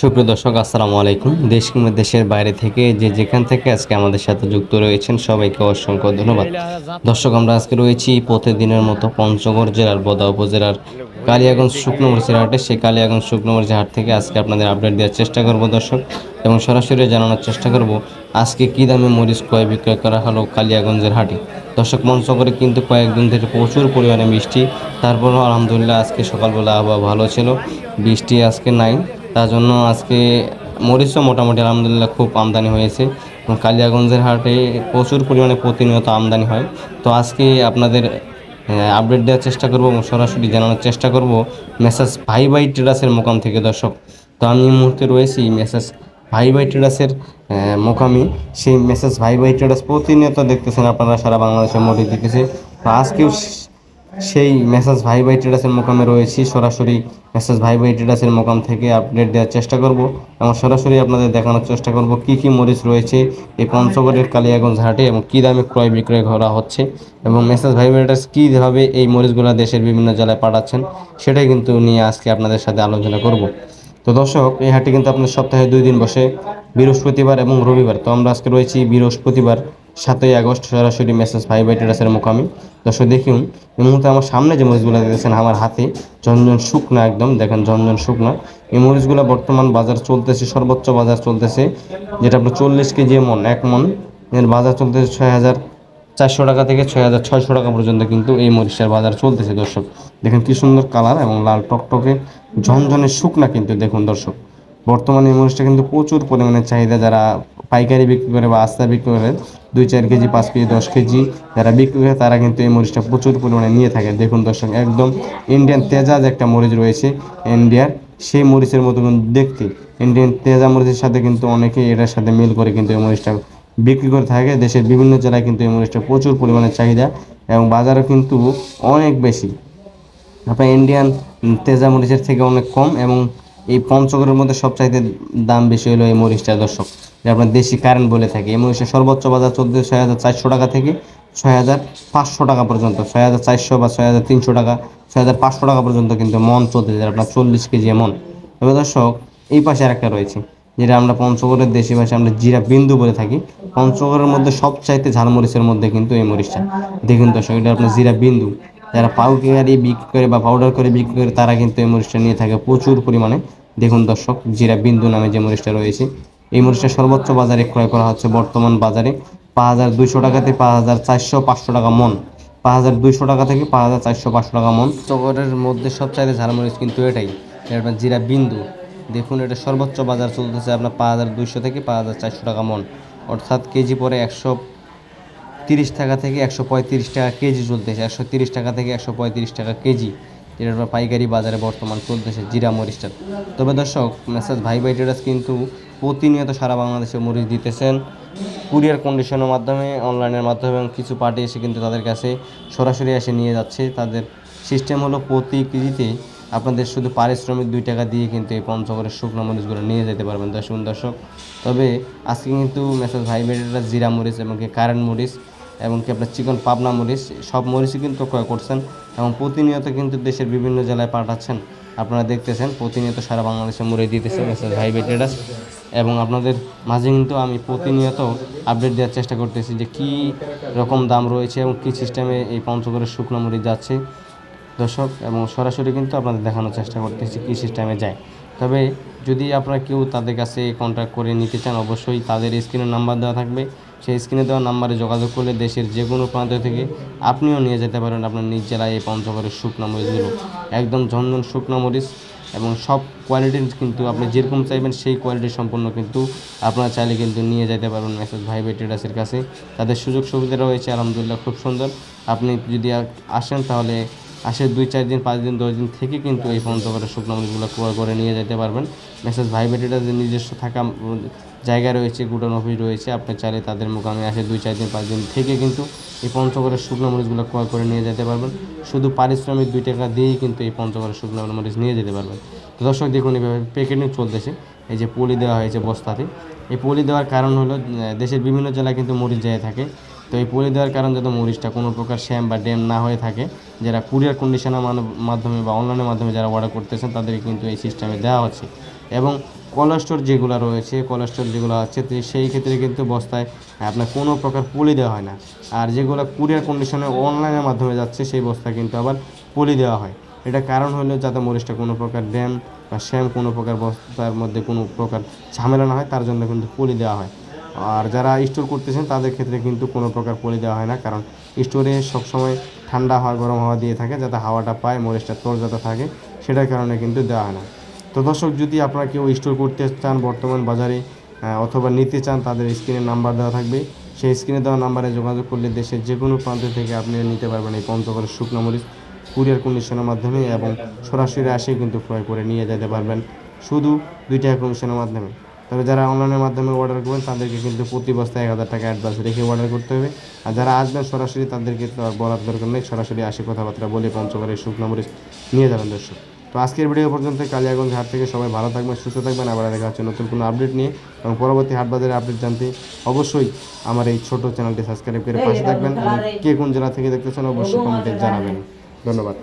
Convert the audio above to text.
সুপ্রিয় দর্শক, আসসালামু আলাইকুম। দেশ কিংবা দেশের বাইরে থেকে যে যেখান থেকে আজকে আমাদের সাথে যুক্ত রয়েছেন, সবাইকে অসংখ্য ধন্যবাদ। দর্শক, আমরা আজকে রয়েছি প্রতিদিনের মতো পঞ্চগড় জেলার, বোদা উপজেলার, কালিয়াগঞ্জ শুকনো মরিচের হাটে। সেই কালিয়াগঞ্জ শুকনো মরিচের হাট থেকে আজকে আপনাদের আপডেট দেওয়ার চেষ্টা করব দর্শক, এবং সরাসরি জানানোর চেষ্টা করব আজকে কী দামে মরিচ ক্রয় বিক্রয় করা হলো কালিয়াগঞ্জের হাটে। দর্শক পঞ্চগড়ে কিন্তু কয়েকদিন থেকে প্রচুর পরিমাণে বৃষ্টি, তারপরও আলহামদুলিল্লাহ আজকে সকালবেলা আবহাওয়া ভালো ছিল। বৃষ্টি আজকে নাই তার জন্য আজকে মরিচও মোটামুটি আলহামদুলিল্লাহ খুব আমদানি হয়েছে। এবং কালিয়াগঞ্জের হাটে প্রচুর পরিমাণে প্রতিনিয়ত আমদানি হয়। তো আজকে আপনাদের আপডেট দেওয়ার চেষ্টা করব এবং সরাসরি জানানোর চেষ্টা করব মেসাজ ভাই ভাই ট্রেডার্সের মোকাম থেকে, দর্শক। তো আমি এই মুহূর্তে রয়েছি মেসাজ ভাই ভাই ট্রেডার্সের মোকামি। সেই মেসেজ ভাই ভাই ট্রেডার্স প্রতিনিয়ত দেখতেছেন আপনারা, সারা বাংলাদেশের মধ্যে দিতেছে তো আজকেও সেই মেসেজ ভাই ভাই মোকামে রয়েছি। সরাসরি মেসেজ ভাই ভাই ট্রেডার্সের মোকাম থেকে আপডেট দেওয়ার চেষ্টা করব এবং সরাসরি আপনাদের দেখানোর চেষ্টা করব কি কি মরিচ রয়েছে এই পঞ্চগড়ের কালিয়াগঞ্জ হাটে এবং কী দামে ক্রয় বিক্রয় করা হচ্ছে এবং মেসেজ ভাই ভাই কীভাবে এই মরিচগুলো দেশের বিভিন্ন জেলায় পাঠাচ্ছেন সেটাই কিন্তু নিয়ে আজকে আপনাদের সাথে আলোচনা করব। তো দর্শক, এই হাটে কিন্তু আপনার সপ্তাহে দুই দিন বসে, বৃহস্পতিবার এবং রবিবার। তো আমরা আজকে রয়েছি বৃহস্পতিবার। সাতই আগস্ট সরাসরি মেসেজ ভাই বাই টেরাসের মুখামি দর্শক, দেখুন, এই মুহূর্তে আমার সামনে যে মরিচগুলো দেখতেছেন, আমার হাতে ঝনঝন শুকনা একদম, দেখেন ঝনঝন শুকনা। এই মরিচগুলো বর্তমান বাজার চলতেছে, সর্বোচ্চ বাজার চলতেছে, যেটা আপনার চল্লিশ কেজি মন, এক মন। এর বাজার চলতেছে ছয় হাজার চারশো টাকা থেকে ছয় হাজার ছয়শো টাকা পর্যন্ত কিন্তু এই মরিচের বাজার চলতেছে, দর্শক। দেখেন কি সুন্দর কালার এবং লাল টকটকে ঝনঝনে শুকনা কিন্তু, দেখুন দর্শক। বর্তমানে এই মরিচটা কিন্তু প্রচুর পরিমাণে চাহিদা, যারা পাইকারি বিক্রি করে বা আস্তা বিক্রি করে দুই চার কেজি, পাঁচ কেজি, দশ কেজি যারা বিক্রি করে তারা কিন্তু এই মরিচটা প্রচুর পরিমাণে নিয়ে থাকে। দেখুন দর্শক, একদম ইন্ডিয়ান তেজাজ একটা মরিচ রয়েছে ইন্ডিয়ার সেই মরিচের মতো কিন্তু দেখতে। ইন্ডিয়ান তেজা মরিচের সাথে কিন্তু অনেকেই এটার সাথে মিল করে কিন্তু এই মরিচটা বিক্রি করে থাকে। দেশের বিভিন্ন জেলায় কিন্তু এই মরিচটা প্রচুর পরিমাণে চাহিদা এবং বাজারও কিন্তু অনেক বেশি। আপনার ইন্ডিয়ান তেজা মরিচের থেকে অনেক কম এবং এই পঞ্চগড়ের মধ্যে সবচাইতে দাম বেশি হলো এই মরিচটা দর্শক। যে আপনার দেশি কারেন্ট বলে থাকে এই মরিচের সর্বোচ্চ বাজার চলতে ছয় হাজার চারশো টাকা থেকে ছয় হাজার পাঁচশো টাকা পর্যন্ত। ছয় হাজার চারশো বা ছয় হাজার তিনশো টাকা, ছয় হাজার পাঁচশো টাকা পর্যন্ত কিন্তু মন চলতেছে আপনার চল্লিশ কেজি মন। তবে দর্শক, এই পাশে আরেকটা রয়েছে, যেটা আমরা পঞ্চগড়ের দেশি ভাষায় আমরা জিরা বিন্দু বলে থাকি। পঞ্চগড়ের মধ্যে সবচাইতে ঝালমরিচের মধ্যে কিন্তু এই মরিচটা। দেখুন দর্শক, এটা আপনার জিরা বিন্দু। যারা পাউডারি বিক্রি করে বা পাউডার করে বিক্রি করে, তারা কিন্তু এই মরিচটা নিয়ে থাকে প্রচুর পরিমাণে। দেখুন দর্শক, জিরা বিন্দু নামে যে মরিচটা রয়েছে এই মরিচটা সর্বোচ্চ বাজারে ক্রয় করা হচ্ছে বর্তমান বাজারে। পাঁচ হাজার দুইশো টাকা থেকে পাঁচ হাজার চারশো পাঁচশো টাকা মন। পাঁচ হাজার দুইশো টাকা থেকে পাঁচ হাজার চারশো পাঁচশো টাকা মন। চগরের মধ্যে সবচাইতে ঝালমরিচ কিন্তু এটাই। এটা জিরা বিন্দু। দেখুন, এটা সর্বোচ্চ বাজার চলতেছে আপনার পাঁচ হাজার দুইশো থেকে পাঁচ হাজার চারশো টাকা মন। অর্থাৎ কেজি পরে একশো তিরিশ টাকা থেকে একশো পঁয়ত্রিশ টাকা কেজি চলতেছে। একশো তিরিশ টাকা থেকে একশো পঁয়ত্রিশ টাকা কেজি। যেটা পাইকারি বাজারে বর্তমান চলতেছে জিরা মরিচটা। তবে দর্শক, মেসেজ ভাই ভাই ট্রেডার্স কিন্তু প্রতিনিয়ত সারা বাংলাদেশে মরিচ দিতেছেন। কুরিয়ার কন্ডিশনের মাধ্যমে অনলাইনের মাধ্যমে এবং কিছু পার্টি এসে কিন্তু তাদের কাছে সরাসরি এসে নিয়ে যাচ্ছে। তাদের সিস্টেম হলো প্রতি কেজিতে আপনাদের শুধু পারিশ্রমিক দুই টাকা দিয়ে কিন্তু এই পঞ্চগড়ের শুকনো মরিচগুলো নিয়ে যেতে পারবেন। দর্শক দর্শক, তবে আজকে কিন্তু মেসেজ ভাই বেডেরা জিরা মরিচ এবং কারেন্ট মরিচ এবং কি আপনার চিকন পাবনা মরিচ, সব মরিচই কিন্তু ক্রয় করছেন এবং প্রতিনিয়ত কিন্তু দেশের বিভিন্ন জেলায় পাঠাচ্ছেন। আপনারা দেখতেছেন, প্রতিনিয়ত সারা বাংলাদেশে মরে দিতেছে মেসেজ ভাই বেডেরাস এবং আপনাদের মাঝে কিন্তু আমি প্রতিনিয়ত আপডেট দেওয়ার চেষ্টা করতেছি যে কী রকম দাম রয়েছে এবং কী সিস্টেমে এই পঞ্চগড়ের শুকনো মরিচ যাচ্ছে। দর্শক, এবং সরাসরি কিন্তু আপনাদের দেখানোর চেষ্টা করতেছি কী সিস্টেমে যায়। তবে যদি আপনারা কেউ তাদের কাছে কন্ট্যাক্ট করে নিতে চান, অবশ্যই তাদের স্ক্রিনের নাম্বার দেওয়া থাকবে। সেই স্ক্রিনে দেওয়া নাম্বারে যোগাযোগ করলে দেশের যে কোনো প্রান্ত থেকে আপনিও নিয়ে যেতে পারেন আপনার নিজ জেলায় এই পঞ্চগড়ের শুকনো মরিচগুলো একদম ঝনঝন শুকনো মরিচ এবং সব কোয়ালিটির কিন্তু আপনি যেরকম চাইবেন সেই কোয়ালিটি সম্পূর্ণ কিন্তু আপনারা চাইলে কিন্তু নিয়ে যেতে পারবেন মেসেজ ভাই ট্রেডার্সের কাছে। তাদের সুযোগ সুবিধা রয়েছে, আলহামদুলিল্লাহ, খুব সুন্দর। আপনি যদি আসেন তাহলে আসে দুই, চার দিন, পাঁচ দিন, দশ দিন থেকে কিন্তু এই পঞ্চগড়ের শুকনো মরিচগুলো ক্রয় করে নিয়ে যেতে পারবেন। মেসেজ ভাই বেটিটা যে নিজস্ব থাকা জায়গা রয়েছে গুডন অফিস রয়েছে, আপনি চাইলে তাদের মোকামে আসে দুই, চার দিন, পাঁচ দিন থেকে কিন্তু এই পঞ্চগড়ের শুকনো মরিচগুলো ক্রয় করে নিয়ে যেতে পারবেন। শুধু পারিশ্রমিক দুই টাকা দিয়েই কিন্তু এই পঞ্চগড়ের শুকনো মরিচ নিয়ে যেতে পারবেন। তো দর্শক দেখুন এইভাবে প্যাকেটিং চলতেছে। এই যে পলি দেওয়া হয়েছে বস্তাতে। এই পলি দেওয়ার কারণ হলো দেশের বিভিন্ন জেলায় কিন্তু মরিচ যায় থাকে। তো এই পলি দেওয়ার কারণ যাতে মরিচটা কোনো প্রকার শ্যাম বা ড্যাম না হয়ে থাকে, যারা কুরিয়ার কন্ডিশনের মাধ্যমে বা অনলাইনের মাধ্যমে যারা অর্ডার করতেছেন, তাদেরকে কিন্তু এই সিস্টেমে দেওয়া হচ্ছে। এবং কোলেস্টোর যেগুলো রয়েছে কোলেস্টোর যেগুলো আছে সেই ক্ষেত্রে কিন্তু বস্তায় আপনার কোনো প্রকার পলি দেওয়া হয় না। আর যেগুলো কুরিয়ার কন্ডিশনে অনলাইনের মাধ্যমে যাচ্ছে, সেই বস্তায় কিন্তু আবার পলি দেওয়া হয়। এটা কারণ হলো যাতে মরিচটা কোনো প্রকার ড্যাম বা শ্যাম কোনো প্রকার বস্তার মধ্যে কোনো প্রকার ঝামেলা না হয়, তার জন্য কিন্তু পলি দেওয়া হয়। আর যারা স্টোর করতেছেন, তাদের ক্ষেত্রে কিন্তু কোনো প্রকার পলি দেওয়া হয় না। কারণ স্টোরে সবসময় ঠান্ডা হাওয়া, গরম হাওয়া দিয়ে থাকে, যাতে হাওয়াটা পায়, মরিচটা তরজাতে থাকে, সেটার কারণে কিন্তু দেওয়া হয় না। তো দর্শক, যদি আপনারা কেউ স্টোর করতে চান, বর্তমান বাজারে অথবা নিতে চান, তাদের স্ক্রিনে নাম্বার দেওয়া থাকবে। সেই স্ক্রিনে দেওয়া নাম্বারে যোগাযোগ করলে দেশের যে কোনো প্রান্ত থেকে আপনি নিতে পারবেন এই পঞ্চগড়ের শুকনো মরিচ। কুরিয়ার কন্ডিশনের মাধ্যমে এবং সরাসরি আসে কিন্তু ক্রয় করে নিয়ে যেতে পারবেন। শুধু দুই টাকা কমিশনের মাধ্যমে। তবে যারা অনলাইনের মাধ্যমে অর্ডার করবেন তাদেরকে কিন্তু প্রতি বস্তায় এক হাজার টাকা অ্যাডভান্স রেখে অর্ডার করতে হবে। আর যারা আসবেন সরাসরি তাদেরকে তো আর বলার দরকার নেই। সরাসরি আসে কথাবার্তা বলে পঞ্চগড়ের শুকনো মরিচ নিয়ে যাবেন দর্শক। তো আজকের ভিডিও পর্যন্ত কালিয়াগঞ্জ হাট থেকে সবাই ভালো থাকবেন সুস্থ থাকবেন। আবার দেখা হচ্ছে নতুন কোনো আপডেট নিয়ে। এবং পরবর্তী হাট বাজারের আপডেট জানতে অবশ্যই আমার এই ছোট চ্যানেলটি সাবস্ক্রাইব করে পাশে থাকবেন। এবং কে কোন জেলা থেকে দেখতেছেন অবশ্যই কমেন্টে জানাবেন। ধন্যবাদ।